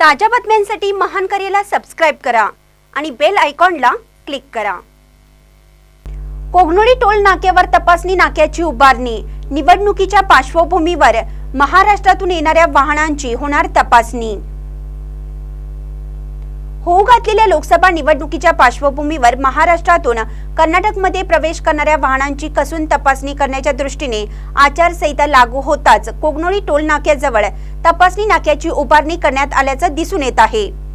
ताज्या बातम्यांसाठी महान करेला सबस्क्राईब करा आणि बेल आयकॉनला क्लिक करा. कोगनोळी टोल नाक्यावर तपासणी नाक्याची उभारणी. निवडणुकीच्या पार्श्वभूमीवर महाराष्ट्रातून येणाऱ्या वाहनांची होणार तपासणी. होऊ घातलेल्या लोकसभा निवडणुकीच्या पार्श्वभूमीवर महाराष्ट्रातून कर्नाटकमध्ये प्रवेश करणाऱ्या वाहनांची कसून तपासणी करण्याच्या दृष्टीने आचारसंहिता लागू होताच कोगनोळी टोल नाक्याजवळ तपासणी नाक्याची उभारणी करण्यात आल्याचं दिसून येत आहे.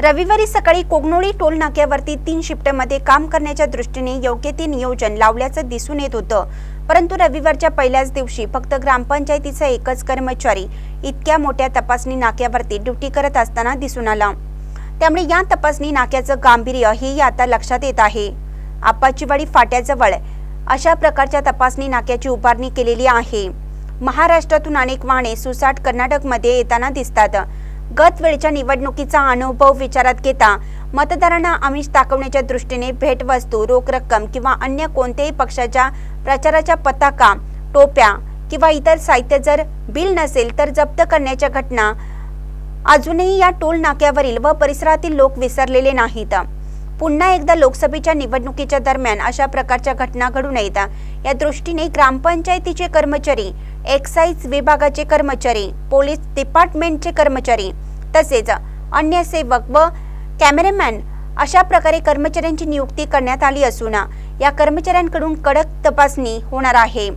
रविवारी सकाळी कोगनोळी टोल नाक्यावरती तीन शिफ्टमध्ये काम करण्याच्या दृष्टीने योग्य ते नियोजन लावल्याचं दिसून येत होतं. परंतु रविवारच्या पहिल्याच दिवशी फक्त ग्रामपंचायतीचा एकच कर्मचारी इतक्या मोठ्या तपासणी नाक्यावरती ड्युटी करत असताना दिसून आला. त्यामुळे या तपासणी नाक्याचं गांभीर्य हेही आता लक्षात येत आहे. आपाचीवाडी फाट्याजवळ अशा प्रकारच्या तपासणी नाक्याची उभारणी केलेली आहे. महाराष्ट्रातून अनेक वाहने सुसाट कर्नाटकमध्ये येताना दिसतात. गत वेळच्या निवडणुकीचा अनुभव विचारात घेता मतदारांना आमिष दाखवण्याच्या दृष्टीने भेटवस्तू रोख रक्कम किंवा अन्य कोणत्याही पक्षाच्या प्रचाराच्या पताका टोप्या किंवा इतर साहित्य जर बिल नसेल तर जप्त करण्याच्या घटना अजूनही या टोल नाक्यावरील व परिसरातील लोक विसरलेले नाहीत. पुन्हा एकदा लोकसभेच्या निवडणुकीच्या दरम्यान अशा प्रकारच्या घटना घडू नयेत. या दृष्टीने ग्रामपंचायतीचे कर्मचारी एक्साईज विभागाचे कर्मचारी पोलीस डिपार्टमेंटचे कर्मचारी तसेच अन्य सेवक व कॅमेरामॅन अशा प्रकारे कर्मचाऱ्यांची नियुक्ती करण्यात आली असून या कर्मचाऱ्यांकडून कडक तपासणी होणार आहे.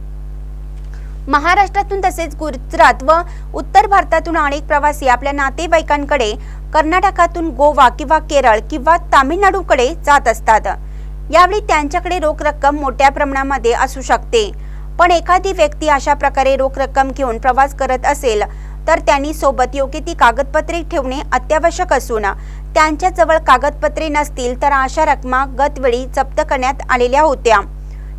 महाराष्ट्रातून तसेच गुजरात व उत्तर भारतातून अनेक प्रवासी आपल्या नातेवाईकांकडे कर्नाटकातून गोवा किंवा केरळ किंवा तामिळनाडूकडे जात असतात. यावेळी त्यांच्याकडे रोख रक्कम मोठ्या प्रमाणामध्ये असू शकते. पण एखादी व्यक्ती अशा प्रकारे रोख रक्कम घेऊन प्रवास करत असेल तर त्यांनी सोबत योग्य ती कागदपत्रे ठेवणे अत्यावश्यक असून त्यांच्याजवळ कागदपत्रे नसतील तर अशा रकमा गतवेळी जप्त करण्यात आलेल्या होत्या.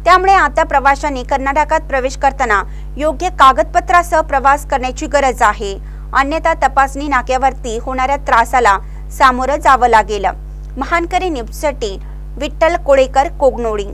त्यामुळे आता प्रवाशांनी कर्नाटकात प्रवेश करताना योग्य कागदपत्रासह प्रवास करण्याची गरज आहे. अन्यथा तपासणी नाक्यावरती होणाऱ्या त्रासाला सामोरं जावं लागेल. महानकरी न्यूजसाठी विठ्ठल कोळेकर कोगनोळी.